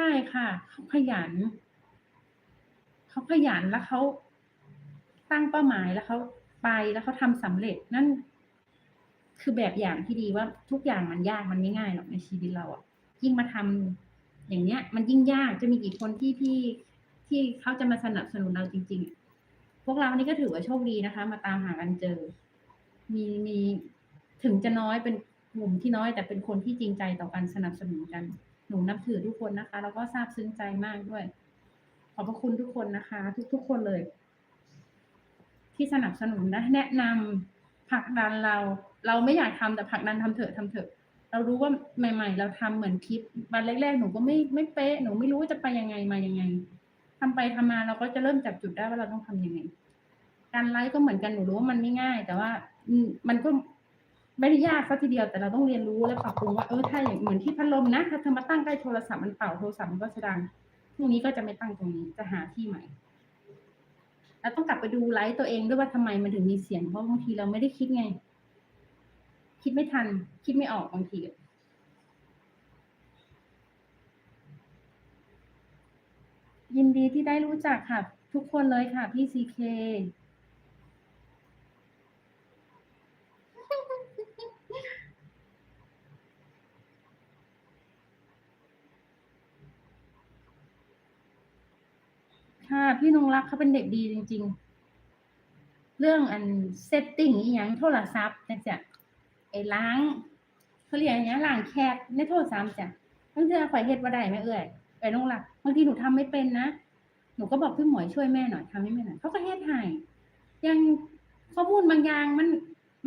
ใช่ค่ะ เขาขยัน เขาขยันแล้วเขาตั้งเป้าหมายแล้วเขาไปแล้วเขาทำสำเร็จนั่น คือแบบอย่างที่ดีว่าทุกอย่างมันยากมันไม่ง่ายหรอกในชีวิตเราอะยิ่งมาทำอย่างเนี้ย มันยิ่งยากจะมีกี่คนที่ที่ที่เขาจะมาสนับสนุนเราจริง ๆ พวกเรานี่ก็ถือว่าโชคดีนะคะ มาตามหากันเจอ มีมีถึงจะน้อยเป็นกลุ่มที่น้อยแต่เป็นคนที่จริงใจต่อการสนับสนุนกัน หนูนับถือทุกคนนะคะ แล้วก็ซาบซึ้งใจมากด้วย ขอบพระคุณทุกคนนะคะ ทุกๆคนเลย ที่สนับสนุนและแนะนำผลักดันเรา เราไม่อยากทำแต่ผลักดันทำเถอะทำเถอะ เรารู้ว่าใหม่ ๆ เราทำเหมือนคลิปวันแรกๆหนูก็ไม่ไม่เป๊ะหนูไม่รู้ว่าจะไปยังไงมายังไงทำไปทำมาเราก็จะเริ่มจับจุดได้ว่าเราต้องทำยังไง การไลฟ์ก็เหมือนกันหนูรู้ว่ามันไม่ง่าย แต่ว่ามันก็ ไม่ได้ยากซะทีเดียวแต่เราต้องเรียนรู้และปรับปรุงว่าเออถ้าอย่างเหมือนที่พัดลมนะถ้าเธอมาตั้งใกล้โทรศัพท์มันเป่าโทรศัพท์มันก็จะดังพรุ่งนี้ก็จะไม่ตั้งตรงนี้จะหาที่ใหม่แล้วต้องกลับไปดูไลฟ์ตัวเองด้วยว่าทำไมมันถึงมีเสียงเพราะบางทีเราไม่ได้คิดไง คิดไม่ทัน คิดไม่ออกบางทียินดีที่ได้รู้จักค่ะ ทุกคนเลยค่ะพี่ซีเค พี่นงรักเขาเป็นเด็กดีจริง ๆ เรื่องอันเซตติ้งอีหยังโทรศัพท์นี่ยจ้ะไอ้ล้างเขาเรียกอย่างเงี้ยล้างแคทในโทรศัพท์จ้ะบางทีข่อยเฮ็ดบ่าได้แม่เอ่ยไอ้นงรักบางทีหนูทำไม่เป็นนะหนูก็บอกพี่หมวยช่วยแม่หน่อยทำให้แม่หน่อยเขาก็เฮ็ดให้ยังข้อมูลบางอย่างมัน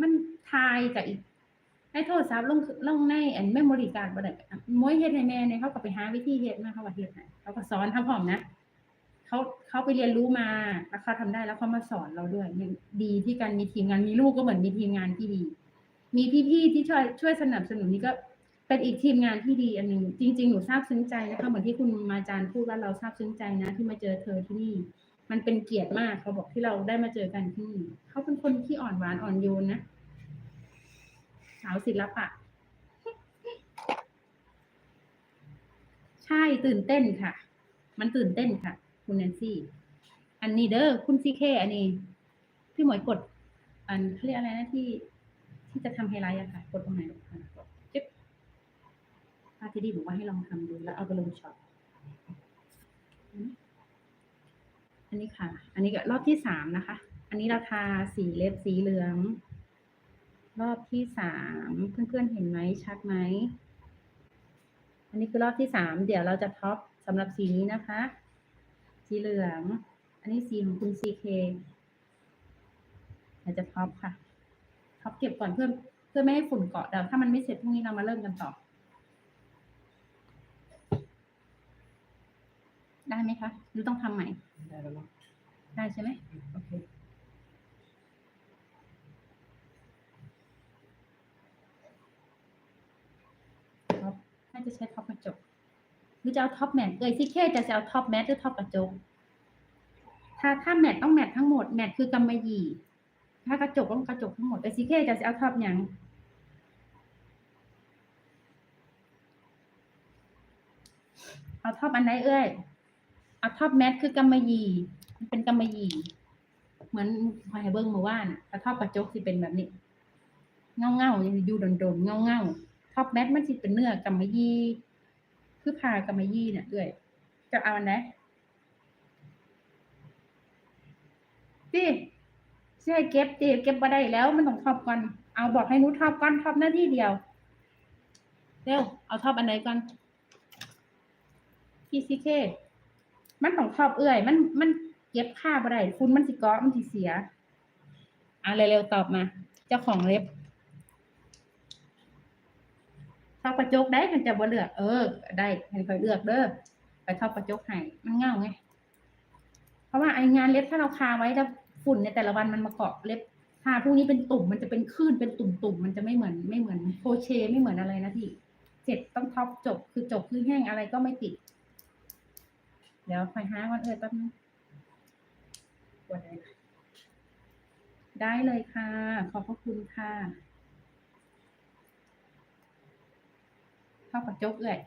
มันทายกับอีกในโทรศัพท์ลงลงในอันเมมโมรีการบ่ได้อะหมวยเฮ็ดให้แม่เนี่ยเขาก็ไปหาวิธีเฮ็ดมาเขาก็เฮ็ดให้เขาก็สอนทำพร้อมนะ เขาเขาไปเรียนรู้มาแล้วเขาทำได้แล้วเขามาสอนเราด้วยดีที่การมีทีมงานมีลูกก็เหมือนมีทีมงานที่ดี มีพี่ๆที่ช่วยช่วยสนับสนุนนี่ก็เป็นอีกทีมงานที่ดีอันหนึ่งจริง ๆ หนูซาบซึ้งใจนะคะเหมือนที่คุณมาจารย์พูดว่าเราซาบซึ้งใจนะ ที่มาเจอเธอที่นี่ มันเป็นเกียรติมากเขาบอกที่เราได้มาเจอกันที่นี่เขาเป็นคนที่อ่อนหวานอ่อนโยนนะสาวศิลปะ ใช่ตื่นเต้นค่ะ มันตื่นเต้นค่ะ คุณแนนซี่ อันนี้เด้อคุณซีเคอันนี้พี่หมวยกด อันเขาเรียกอะไรนะที่ ที่จะทำไฮไลท์อะค่ะ กดตรงไหนลูกดจึ๊บพาที่ดีบอกว่าให้ลองทำดูแล้วเอาไปลงช็อตอันนี้ค่ะ อันนี้ก็รอบที่สามนะคะ อันนี้ราคาสีเล็บสีเหลือง รอบที่สามเพื่อนๆเห็นไหมชัดไหมอันนี้คือรอบที่สามเดี๋ยวเราจะท็อปสำหรับสีนี้นะคะ สีเหลือง อันนี้สีของคุณซีเคเราจะท็อปค่ะท็อปเก็บก่อนเพื่อเพื่อไม่ให้ฝุ่นเกาะเดี๋ยวถ้ามันไม่เสร็จพรุ่งนี้เรามาเริ่มกันต่อ ได้ไหมคะ หรือต้องทำใหม่ ได้แล้วเนาะได้ใช่ไหมโอเคท็อปน่าจะใช้ท็อปกระจก หรือจะเอาท็อปแมทเอ้ยซีเคจะจะเอาท็อปแมทหรือท็อปกระจก ถ้าถ้าแมทต้องแมททั้งหมดแมทคือกำมะหยี่ ถ้ากระจกต้องกระจกทั้งหมดเอ้ยซีเคจะจะเอาท็อปหยังเอาท็อปอันไหนเอ้ยเอาท็อปแมทคือกำมะหยี่มันเป็นกำมะหยี่เหมือนพอยเบิ้งเมาว่านถ้าท็อปกระจกสิเป็นแบบนี้ เงาเงาอยู่โดนๆเงาเงาท็อปแมทมันสิเป็นเนื้อกำมะหยี่ คือพากำมยี่เนี่ยเอ้ยจะเอาอันไหนดิเสื้อเก็บดิเก็บมาได้แล้วมันต้องทอปก่อน เอาบอกให้นูทอปก่อนทอปหน้าที่เดียว เร็ว เอาทอปอันไหนก่อนพีซีเคมันต้องทอปเอื่อย มันมันเก็บค่าบ่ได้ฝุ่นมันสิเกาะมันสิเสียอะเร็วๆตอบมา เจ้าของเล็บ ทอปกระจกได้มันจะบ่เลือกเออ ได้ให้คอยเลือกเด้อไปทอปกระจกให้มันเงาไงเพราะว่าไองานเล็บถ้าเราคาไว้แล้วฝุ่นในแต่ละวันมันมาเกาะเล็บทาพวกนี้เป็นตุ่มมันจะเป็นคลื่นเป็นตุ่มๆมันจะไม่เหมือนไม่เหมือนโคเชไม่เหมือนอะไรนะพี่เสร็จต้องท็อปจบคือจบคือแห้งอะไรก็ไม่ติด เดี๋ยวคอยหาวันเอ่ยแป๊บนึงได้นะได้เลยค่ะ ขอบพระคุณค่ะ còn จุกเลย